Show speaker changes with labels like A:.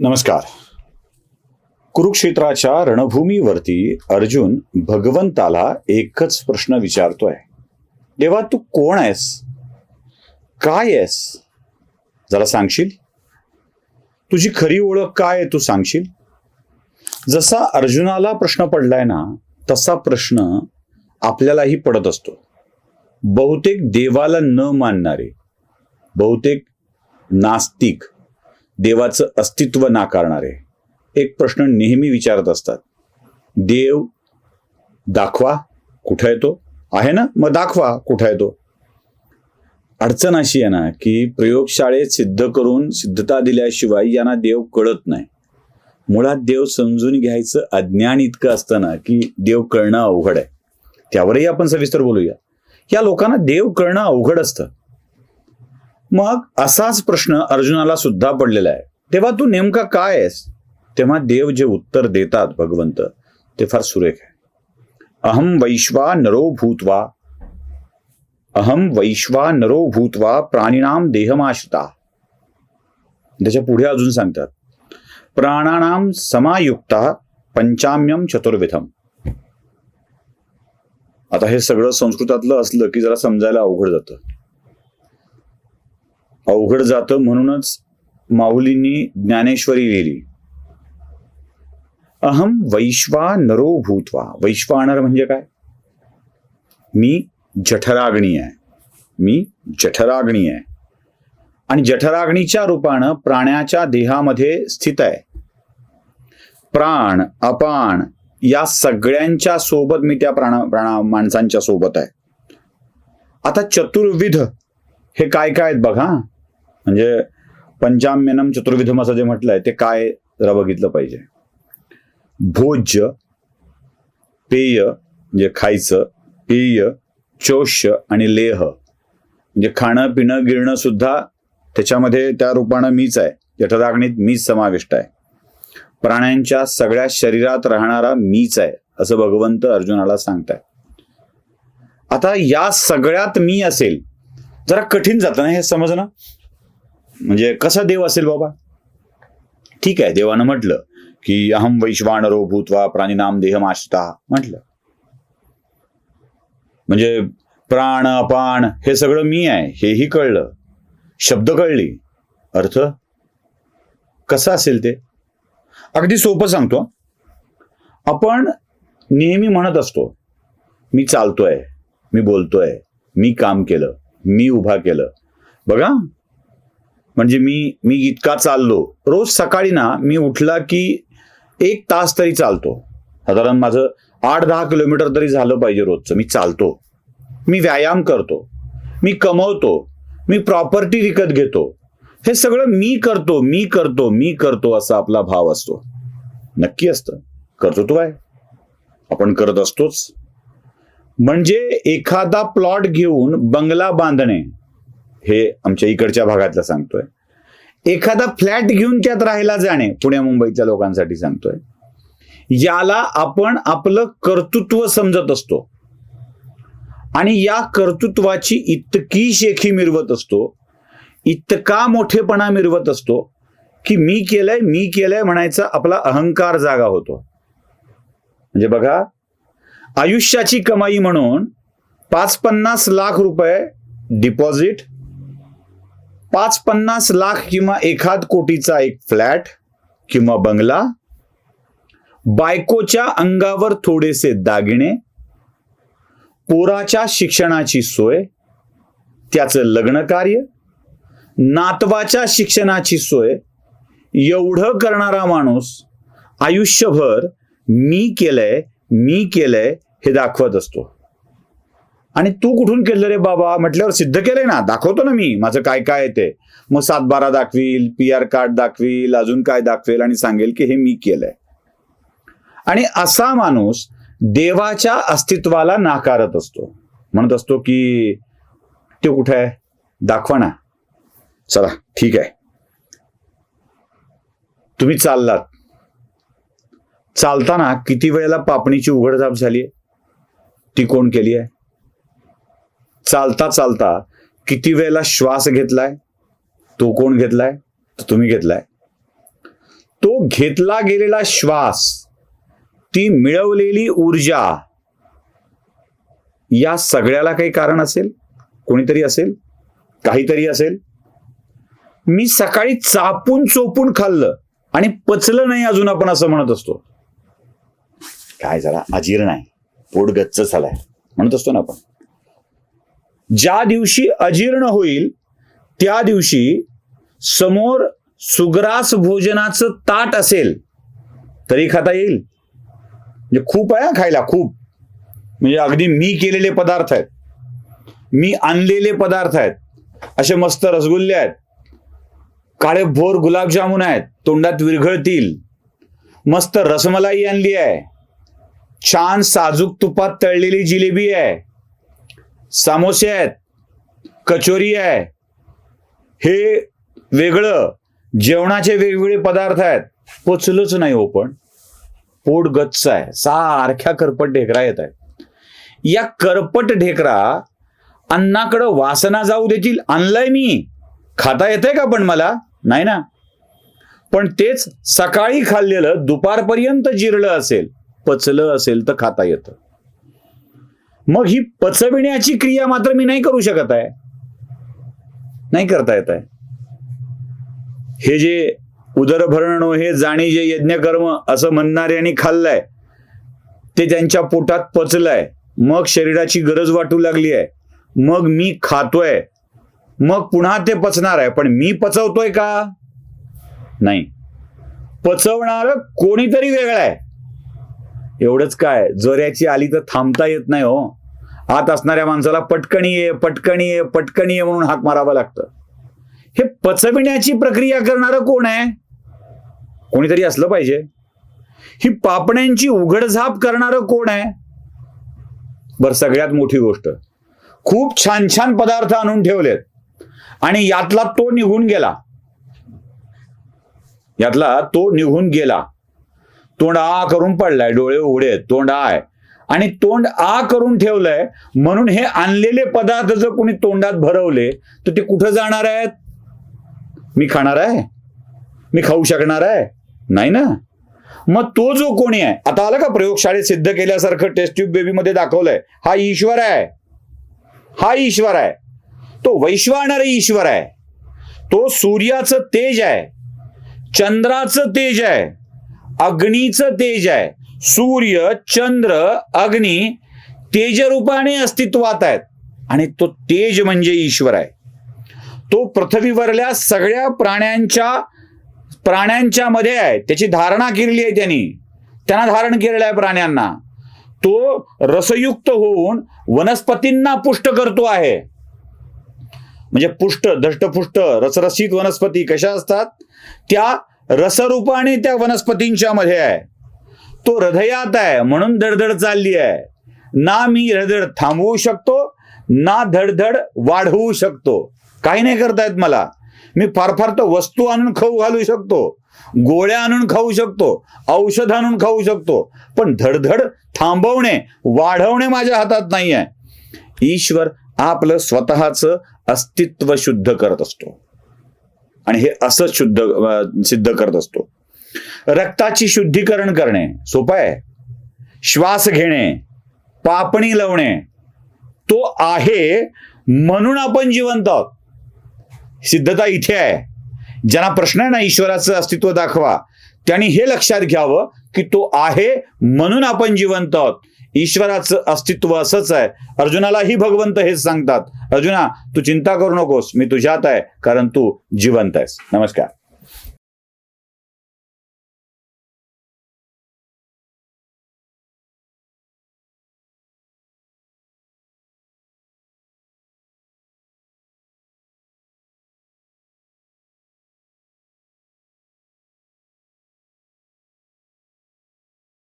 A: नमस्कार. कुरुक्षेत्राच्या रणभूमीवरती अर्जुन भगवंताला एकच प्रश्न विचारतोय. देवा तू कोण आहेस? काय आहेस? जरा सांगशील? तुझी खरी ओळख काय आहे तू सांगशील? जसा अर्जुनाला प्रश्न पडलाय ना तसा प्रश्न आपल्यालाही पडत असतो. बहुतेक देवाला न मानणारे बहुतेक नास्तिक देवाचं अस्तित्व नाकारणारे. एक प्रश्न नेहमी विचारत असतात. देव दाखवा कुठं येतो आहे ना? मग दाखवा कुठं आहे तो? अडचण अशी आहे ना की प्रयोगशाळेत सिद्ध करून सिद्धता दिल्याशिवाय यांना देव कळत नाही. मुळात देव समजून घ्यायचं अज्ञान इतकं असतं ना की देव कळणं अवघड आहे. त्यावरही आपण सविस्तर बोलूया. या लोकांना देव कळणं अवघड असतं. मग असाच प्रश्न अर्जुनाला सुद्धा पडलेला आहे. तेव्हा तू नेमका काय आहेस? तेव्हा देव जे उत्तर देतात भगवंत ते फार सुरेख आहे. अहम वैश्वा नरो भूतवा अहम वैश्वा नरो भूतवा प्राणीनाम देहमाश्रिता. त्याच्या पुढे अजून सांगतात प्राणानाम समायुक्ता पंचाम्यम चतुर्विधम. आता हे सगळं संस्कृतातलं असलं की जरा समजायला अवघड जातं. अवघड जातं म्हणूनच माऊलींनी ज्ञानेश्वरी लिहिली अहम वैश्वा नरो भूतवा. वैश्वानर म्हणजे काय? मी जठराग्नी आहे. मी जठराग्नी आहे. आणि जठराग्नीच्या रूपानं प्राण्याच्या देहामध्ये स्थित आहे. प्राण अपान या सगळ्यांच्या सोबत मी त्या प्राणा प्राणा माणसांच्या सोबत आहे. आता चतुर्विध हे काय काय आहेत बघा. म्हणजे पंचाम्यनम चतुर्विधम असं जे म्हटलंय ते काय जरा बघितलं पाहिजे. भोज्य पेय म्हणजे खायचं पेय चोष्य आणि लेह. म्हणजे खाणं पिणं गिरणं सुद्धा त्याच्यामध्ये त्या रूपानं मीच आहे. जठराग्नीत मीच समाविष्ट आहे. प्राण्यांच्या सगळ्या शरीरात राहणारा मीच आहे असं भगवंत अर्जुनाला सांगताय. आता या सगळ्यात मी असेल जरा कठीण जातं ना हे समजणं? म्हणजे कसा देव असेल बाबा? ठीक आहे देवानं म्हटलं की अहम वैश्वानरो भूतवा प्राणीनाम देहमाश्रिता म्हटलं. म्हणजे प्राण अपान हे सगळं मी आहे हेही कळलं. शब्द कळली. अर्थ? कसा असेल ते? अगदी सोपं सांगतो आपण नेहमी म्हणत असतो मी चालतोय मी बोलतोय मी काम केलं मी उभा केलं. बघा म्हणजे मी मी इतका चाललो. रोज सकाळी ना मी उठला की एक तास तरी चालतो. साधारण माझं आठ दहा किलोमीटर तरी झालं पाहिजे रोजचं. मी चालतो. मी व्यायाम करतो. मी कमवतो. मी प्रॉपर्टी विकत घेतो. हे सगळं मी करतो मी करतो मी करतो असा आपला भाव असतो. नक्की असतं. कर्तृत्व आहे. आपण करत असतोच. म्हणजे एखादा प्लॉट घेऊन बंगला बांधणे हे आमच्या इकडच्या भागातलं सांगतोय. एखादा फ्लॅट घेऊन त्यात राहायला जाणे पुण्या मुंबईच्या लोकांसाठी सांगतोय. याला आपण आपलं कर्तृत्व समजत असतो. आणि या कर्तृत्वाची इतकी शेखी मिरवत असतो इतका मोठेपणा मिरवत असतो की मी केलंय मी केलंय म्हणायचा आपला अहंकार जागा होतो. म्हणजे बघा आयुष्याची कमाई म्हणून पाच पन्नास लाख रुपये डिपॉझिट पाच पन्नास लाख किंवा एखाद कोटीचा एक फ्लॅट किंवा बंगला बायकोच्या अंगावर थोडेसे दागिने पोराच्या शिक्षणाची सोय त्याचं लग्न कार्य नातवाच्या शिक्षणाची सोय एवढं करणारा माणूस आयुष्यभर मी केलंय मी केलंय हे दाखवत असतो. आणि तू कुठून केलं रे बाबा? म्हटल्यावर सिद्ध केलंय ना. दाखवतो ना मी. माझं काय काय आहे ते. मग सातबारा दाखवील पी आर कार्ड दाखवील अजून काय दाखवेल आणि सांगेल की हे मी केलंय. आणि असा माणूस देवाच्या अस्तित्वाला नाकारत असतो. म्हणत असतो की ते कुठे आहे? दाखवा ना. चला ठीक आहे. तुम्ही चाललात. चालताना किती वेळेला पापणीची उघडझाप झाली ती कोण केली आहे चालता चालता किती वेळेला श्वास घेतलाय? तो कोण घेतलाय? तो तुम्ही घेतलाय. तो घेतला गेलेला श्वास ती मिळवलेली ऊर्जा या सगळ्याला काही कारण असेल? कोणीतरी असेल? काहीतरी असेल? मी सकाळी चापून चोपून खाल्लं आणि पचलं नाही अजून आपण असं म्हणत असतो. काय झाला? अजीर्ण आहे. पोट गच्च झालाय. म्हणत असतो ना आपण. ज्या दिवशी अजीर्ण होईल त्या दिवशी समोर सुग्रास भोजनाचं ताट असेल तरी खाता येईल. म्हणजे खूप आहे खायला खूप. म्हणजे अगदी मी केलेले पदार्थ आहेत. मी आणलेले पदार्थ आहेत. असे मस्त रसगुल्ले आहेत. काळे भोर गुलाबजामुन आहेत. तोंडात विरघळतील. मस्त रसमलाई आणली आहे. छान साजूक तुपात तळलेली जिलेबी आहे. सामोसे आहेत कचोरी आहे. हे वेगळं जेवणाचे वेगवेगळे पदार्थ आहेत. पोचलंच नाही हो पण. पोट गच्च आहे. सारख्या करपट ढेकरा येत आहेत. या करपट ढेकरा अन्नाकडं वासना जाऊ देतील. आणलंय मी. खाता येतंय का पण मला? नाही ना. पण तेच सकाळी खाल्लेलं दुपारपर्यंत जिरलं असेल पचलं असेल तर खाता येतं. मग ही पचविण्याची क्रिया मात्र मी नाही करू शकत आहे. नाही करता येत आहे. हे जे उदरभरण हे जाणी जे यज्ञकर्म असं म्हणणाऱ्यांनी खाल्लंय ते त्यांच्या पोटात पचलंय. मग शरीराची गरज वाटू लागली आहे. मग मी खातोय. मग पुन्हा ते पचणार आहे. पण मी पचवतोय का? नाही. पचवणार कोणीतरी वेगळं आहे. एवढंच काय? जोऱ्याची आली तर थांबता येत नाही हो. आत असणाऱ्या माणसाला पटकणी आहे पटकणी आहे पटकणी आहे म्हणून हाक मारावं लागतं. हे पचविण्याची प्रक्रिया करणारं कोण आहे? कोणीतरी असलं पाहिजे. ही पापण्यांची उघडझाप करणारं कोण आहे? बर सगळ्यात मोठी गोष्ट. खूप छान छान पदार्थ आणून ठेवलेत. आणि यातला तो निघून गेला. यातला तो निघून गेला. तोंड आ करून पडलाय डोळे उघडे तोंड आय आणि तोंड आ करून ठेवलंय म्हणून हे आणलेले पदार्थ जर कोणी तोंडात भरवले तर ते कुठं जाणार आहेत? मी खाणार आहे? मी खाऊ शकणार आहे? नाही ना? मग तो जो कोणी आहे आता आलं का प्रयोगशाळेत सिद्ध केल्यासारखं टेस्ट ट्यूब बेबीमध्ये दाखवलंय. हा ईश्वर आहे. हा ईश्वर आहे. तो वैश्वानर ईश्वर आहे. तो सूर्याचं तेज आहे. चंद्राचं तेज आहे. अग्नीचं तेज आहे. सूर्य चंद्र अग्नी तेजरूपाने अस्तित्वात आहेत. आणि तो तेज म्हणजे ईश्वर आहे. तो पृथ्वीवरल्या सगळ्या प्राण्यांच्या प्राण्यांच्या मध्ये आहे. त्याची धारणा केलेली आहे त्यांनी. त्यांना धारण केलेलं आहे प्राण्यांना. तो रसयुक्त होऊन वनस्पतींना पुष्ट करतो आहे. म्हणजे पुष्ट दष्टपुष्ट रसरसित वनस्पती कशा असतात? त्या रसरूपाने त्या वनस्पतींच्या मध्ये आहे. तो हृदयात आहे म्हणून धडधड चालली आहे. ना मी हृदय थांबवू शकतो ना धडधड वाढवू शकतो. काही नाही करतायत मला. मी फार फार तर वस्तू आणून खाऊ घालू शकतो गोळ्या आणून खाऊ शकतो औषध आणून खाऊ शकतो. पण धडधड थांबवणे वाढवणे माझ्या हातात नाही आहे ईश्वर आपलं स्वतःचं अस्तित्व शुद्ध करत असतो. आणि हे असंच शुद्ध सिद्ध करत असतो. रक्ताची शुद्धीकरण करणे सोपं आहे. श्वास घेणे पापणी लावणे तो आहे म्हणून आपण जिवंत आहोत. सिद्धता इथे आहे. ज्यांना प्रश्न आहे ना ईश्वराचं अस्तित्व दाखवा त्यांनी हे लक्षात घ्यावं की तो आहे म्हणून आपण जिवंत आहोत. ईश्वराचं अस्तित्व असंच आहे. अर्जुनालाही भगवंत हेच सांगतात. अर्जुना तू चिंता करू नकोस मी तुझ्यात आहे कारण तू जिवंत आहेस. नमस्कार.